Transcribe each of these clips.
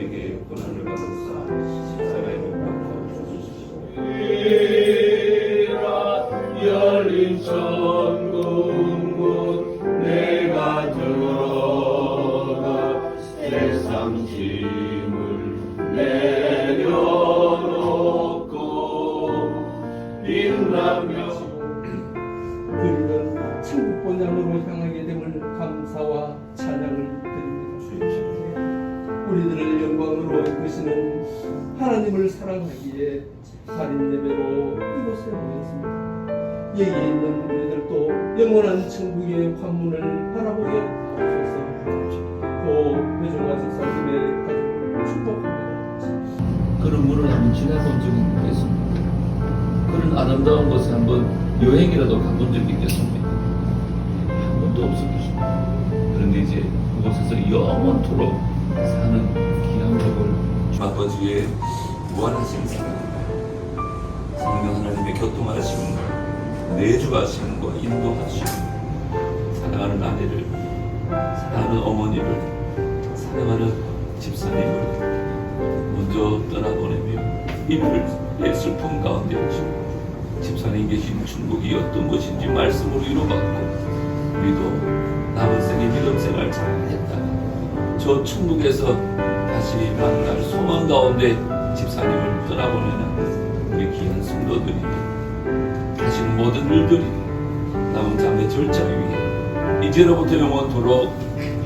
자에게 고난을 받았사 십자가에 못 박혀 열린 천국문 내가 들어가 세상 짐 이끄시는 하나님을 사랑하기에 살인 예배로 이곳에 모였습니다. 여기 있는 우리들도 영원한 천국의 관문을 바라보게 하소서. 고 회중하신 성김의 가족을 축복합니다. 그런 문을 한번 지나본 적이 있겠습니다. 그런 아름다운 곳에 한번 여행이라도 가본 적이 있겠습니까? 한 번도 없을 것입니다. 그런데 이제 그곳에서 영원토록 사는 귀한 법을 아버지의 무한하신 사랑 성령 하나님의 교통하심과 내주하심과 인도하심 사랑하는 아내를 사랑하는 어머니를 사랑하는 집사님을 먼저 떠나보내며 이별의 슬픔 가운데 집사님 계신 중국이 어떤 것인지 말씀으로 위로받고 우리도 남은 생의 믿음 생활 잘했다. 저 천국에서 다시 만날 소망 가운데 집사님을 떠나보내는 우리 귀한 성도들이 하시는 모든 일들이 남은 자매 절차 위에 이제로부터 영원토록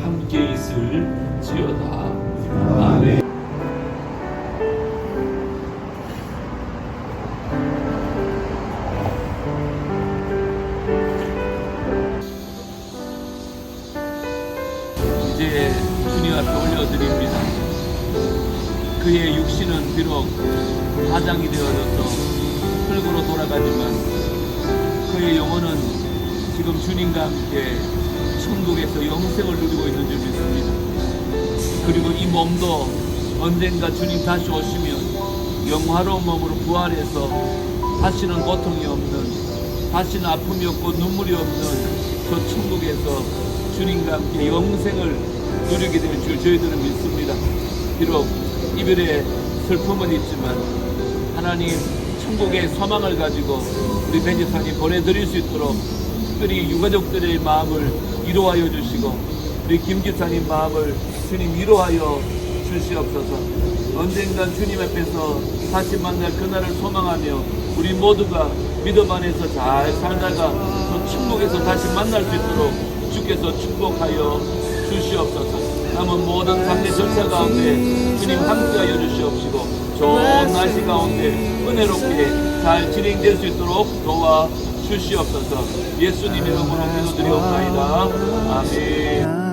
함께 있을지어다 아멘 이제 주님 앞에 올려드립니다. 그의 육신은 비록 화장이 되어져서 흙으로 돌아가지만 그의 영혼은 지금 주님과 함께 천국에서 영생을 누리고 있는 줄 믿습니다. 그리고 이 몸도 언젠가 주님 다시 오시면 영화로운 몸으로 부활해서 다시는 고통이 없는 다시는 아픔이 없고 눈물이 없는 저 천국에서 주님과 함께 영생을 누리게 될 줄 저희들은 믿습니다. 비록 이별의 슬픔은 있지만 하나님 천국의 소망을 가지고 우리 ben지사님 보내드릴 수 있도록 특별히 유가족들의 마음을 위로하여 주시고 우리 김 기사님 마음을 주님 위로하여 주시옵소서. 언젠간 주님 앞에서 다시 만날 그날을 소망하며 우리 모두가 믿음 안에서 잘 살다가 또 천국에서 다시 만날 수 있도록 주께서 축복하여 주시옵소서. 남은 모든 상대 절차 가운데 주님 함께하여 주시옵시고 좋은 날씨 가운데 은혜롭게 잘 진행될 수 있도록 도와 주시옵소서. 예수님의 이름으로 기도드리옵나이다. 아멘